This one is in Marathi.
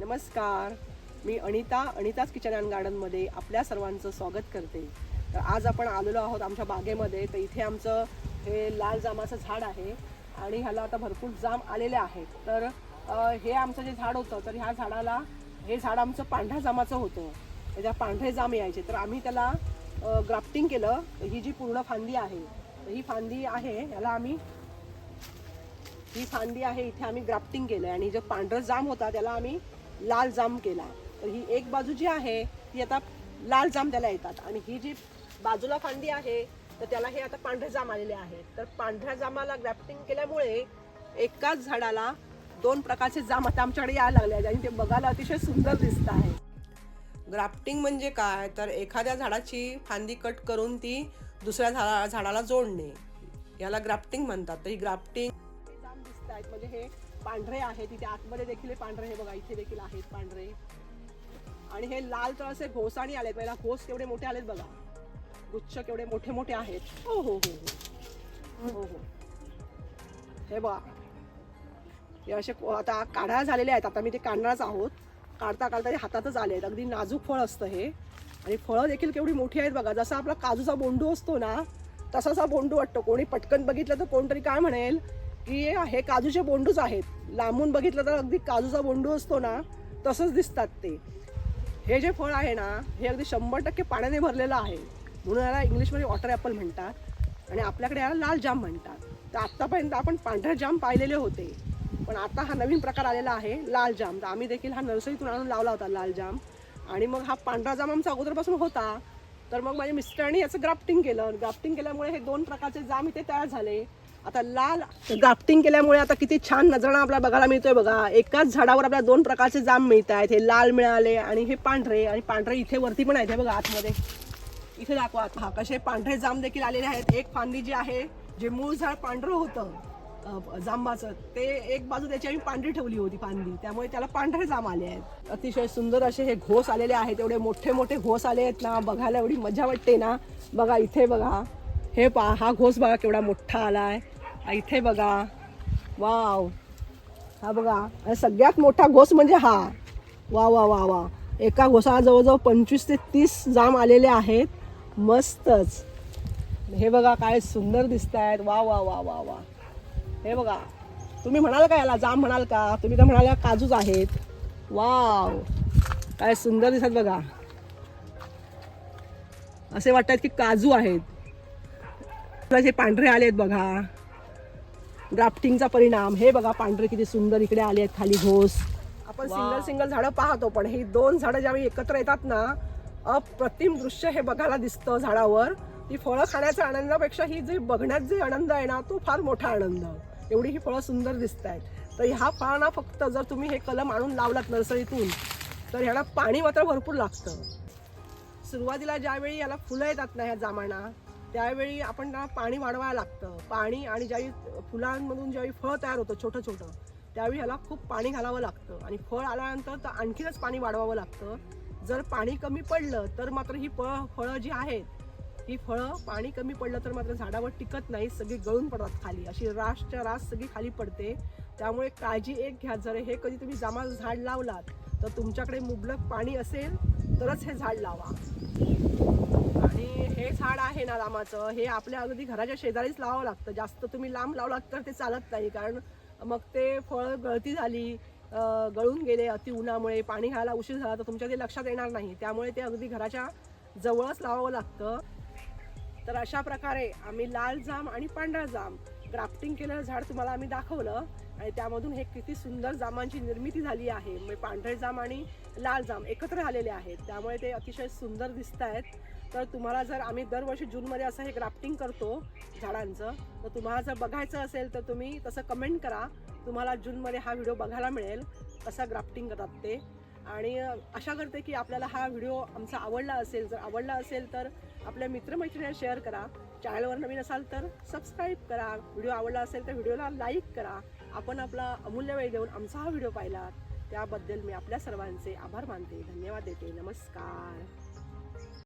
नमस्कार. मी अनिता अनिताच किचन अँड गार्डनमध्ये आपल्या सर्वांचं स्वागत करते. तर आज आपण आलेलो आहोत आमच्या बागेमध्ये. तर इथे आमचं हे लाल जामाचं झाड आहे आणि ह्याला आता भरपूर जाम आलेले आहेत. तर हे आमचं जे झाड होतं तर ह्या झाडाला हे झाड आमचं पांढऱ्या जामाचं होतं. त्याच्या पांढरे जाम यायचे. तर आम्ही त्याला ग्राफ्टिंग केलं. ही जी पूर्ण फांदी आहे ही फांदी आहे ह्याला आम्ही ही फांदी आहे इथे आम्ही ग्राफ्टिंग केलं आणि जो पांढरं जाम होता त्याला आम्ही लाल जाम केला. तर ही एक बाजू जी आहे ती आता लाल जाम त्याला येतात. आणि ही जी बाजूला फांदी आहे तर त्याला हे आता पांढरे जाम आलेले आहेत. तर पांढऱ्या जामाला ग्राफ्टिंग केल्यामुळे एकाच झाडाला दोन प्रकारचे जाम आता आमच्याकडे यायला लागले आहेत. आणि ते बघायला अतिशय सुंदर दिसत आहे. ग्राफ्टिंग म्हणजे काय? तर एखाद्या झाडाची फांदी कट करून ती दुसऱ्या झाडा झाडाला जोडणे. याला ग्राफ्टिंग म्हणतात. तर ही ग्राफ्टिंग जाम दिसत आहेत. म्हणजे हे पांढरे आहेत. तिथे आतमध्ये देखील पांढरे हे बघा इथे देखील आहेत पांढरे. आणि हे लाल तर असे घोसाणी आलेत. पहिला घोस केवढे मोठे आलेत बघा. गुच्छ केवढे मोठे मोठे आहेत. हो हो हो हो. हो हो. हे बघा. हे असे आता काढा झालेले आहेत. आता मी ते काढणारच आहोत. काढता काढता ते हातातच आले आहेत. अगदी नाजूक फळ असतं हे. आणि फळं देखील केवढी मोठी आहेत बघा. जसा आपला काजूचा बोंडू असतो ना तसाच हा बोंडू वाटतो. कोणी पटकन बघितलं तर कोणतरी काय म्हणेल? की हे काजूचे बोंडूच आहेत. लांबून बघितलं तर अगदी काजूचा बोंडू असतो ना तसंच दिसतात ते. हे जे फळ आहे ना हे अगदी शंभर टक्के पाण्याने भरलेलं आहे. म्हणून याला इंग्लिशमध्ये वॉटर ॲपल म्हणतात. आणि आपल्याकडे याला लाल जाम म्हणतात. तर आत्तापर्यंत आपण पांढरा जाम पाहिलेले होते. पण आता हा नवीन प्रकार आलेला आहे लाल जाम. तर आम्ही देखील हा नर्सरीतून आणून लावला होता लाल जाम. आणि मग हा पांढरा जाम आमचा अगोदरपासून होता. तर मग माझ्या मिस्टरांनी याचं ग्राफ्टिंग केलं. ग्राफ्टिंग केल्यामुळे हे दोन प्रकारचे जाम इथे तयार झाले. आता लाल ग्राफ्टिंग केल्यामुळे आता किती छान नजराणा आपल्याला बघायला मिळतोय बघा. एकाच झाडावर आपल्याला दोन प्रकारचे जांब मिळत आहेत हे लाल मिळाले आणि हे पांढरे. आणि पांढरे इथे वरती पण आहेत हे बघा आतमध्ये. इथे दाखवा हा कसे पांढरे जांब देखील आलेले आहेत. एक फांदी जी आहे जे मूळ झाड पांढरं होतं जांबाचं ते एक बाजू त्याची आम्ही पांढरी ठेवली होती फांदी. त्यामुळे त्याला पांढरे जांब आले आहेत. अतिशय सुंदर असे हे घोस आलेले आहेत. एवढे मोठे मोठे घोस आले आहेत ना बघायला एवढी मजा वाटते ना. बघा इथे बघा. हे पा हा घोस बघा केवढा मोठा आलाय. आहे इथे बघा. वाव. हा बघा. सगळ्यात मोठा घोस म्हणजे हा. वा वा वा वा. एका घोसाला जवळजवळ पंचवीस ते तीस जाम आलेले आहेत. मस्तच. हे बघा काय सुंदर दिसत आहेत वा वा वा वा वा. हे बघा. तुम्ही म्हणाल का याला? जाम म्हणाल का? तुम्ही तर म्हणाल काजूच आहेत. वाव. काय सुंदर दिसत बघा. असे वाटतात की काजू आहेत. हे पांढरे आले आहेत बघा. ग्राफ्टिंगचा परिणाम. हे बघा पांढरे किती सुंदर इकडे आले आहेत खाली घोस. आपण सिंगल सिंगल झाडं पाहतो पण ही दोन झाडं ज्यावेळी एकत्र येतात ना अप्रतिम दृश्य हे बघायला दिसतं झाडावर. ती फळं खाण्याच्या आनंदापेक्षा ही जी बघण्यात जे आनंद आहे ना तो फार मोठा आनंद. एवढी ही फळं सुंदर दिसत आहेत. तर ह्या फळांना फक्त जर तुम्ही हे कलम आणून लावलात नर्सरीतून तर ह्याला पाणी मात्र भरपूर लागतं. सुरुवातीला ज्यावेळी याला फुलं येतात ना ह्या जामाना त्यावेळी आपण ना पाणी वाढवायला लागतं. पाणी आणि ज्यावेळी फुलांमधून ज्यावेळी फळ तयार होतं छोटं छोटं त्यावेळी ह्याला खूप पाणी घालावं लागतं. आणि फळ आल्यानंतर तर आणखीनच पाणी वाढवावं लागतं. जर पाणी कमी पडलं तर मात्र ही फळ फळं जी आहेत ही फळं पाणी कमी पडलं तर मात्र झाडावर टिकत नाही सगळी गळून पडतात खाली. अशी रासच्या रास सगळी खाली पडते. त्यामुळे काळजी एक घ्या. जर हे कधी तुम्ही जमा झाड लावलात तर तुमच्याकडे मुबलक पाणी असेल तरच हे झाड लावा. हे झाड आहे ना लांबाचं हे आपल्या अगदी घराच्या शेजारीच लावावं लागतं. जास्त तुम्ही लांब लावलात तर ते चालत नाही कारण मग ते फळ गळती झाली गळून गेले अति उन्हामुळे पाणी घ्यायला उशीर झाला तर तुमच्या ते लक्षात येणार नाही. त्यामुळे ते अगदी घराच्या जवळच लावावं लागतं. तर अशा प्रकारे आम्ही लाल जाम आणि पांढरा जाम ग्राफ्टिंग केलेलं झाड तुम्हाला आम्ही दाखवलं आणि त्यामधून हे किती सुंदर जामांची निर्मिती झाली आहे. म्हणजे पांढरे जाम आणि लाल जाम एकत्र झालेले आहेत. त्यामुळे ते अतिशय सुंदर दिसत आहेत तर तुम्हाला जर आम्ही दरवर्षी जूनमध्ये असं हे ग्राफ्टिंग करतो झाडांचं तर तुम्हाला जर बघायचं असेल तर तुम्ही तसं कमेंट करा. तुम्हाला जूनमध्ये हा व्हिडिओ बघायला मिळेल कसा ग्राफ्टिंग करतात ते. आणि आशा करते की आपल्याला हा व्हिडिओ आमचा आवडला असेल. जर आवडला असेल तर आपल्या मित्रमैत्रिणीला शेअर करा. चॅनलवर नवीन असाल तर सबस्क्राईब करा. व्हिडिओ आवडला असेल तर व्हिडिओला लाईक करा. आपण आपला अमूल्य वेळ देऊन आमचा हा व्हिडिओ पाहिला त्याबद्दल मी आपल्या सर्वांचे आभार मानते. धन्यवाद देते. नमस्कार.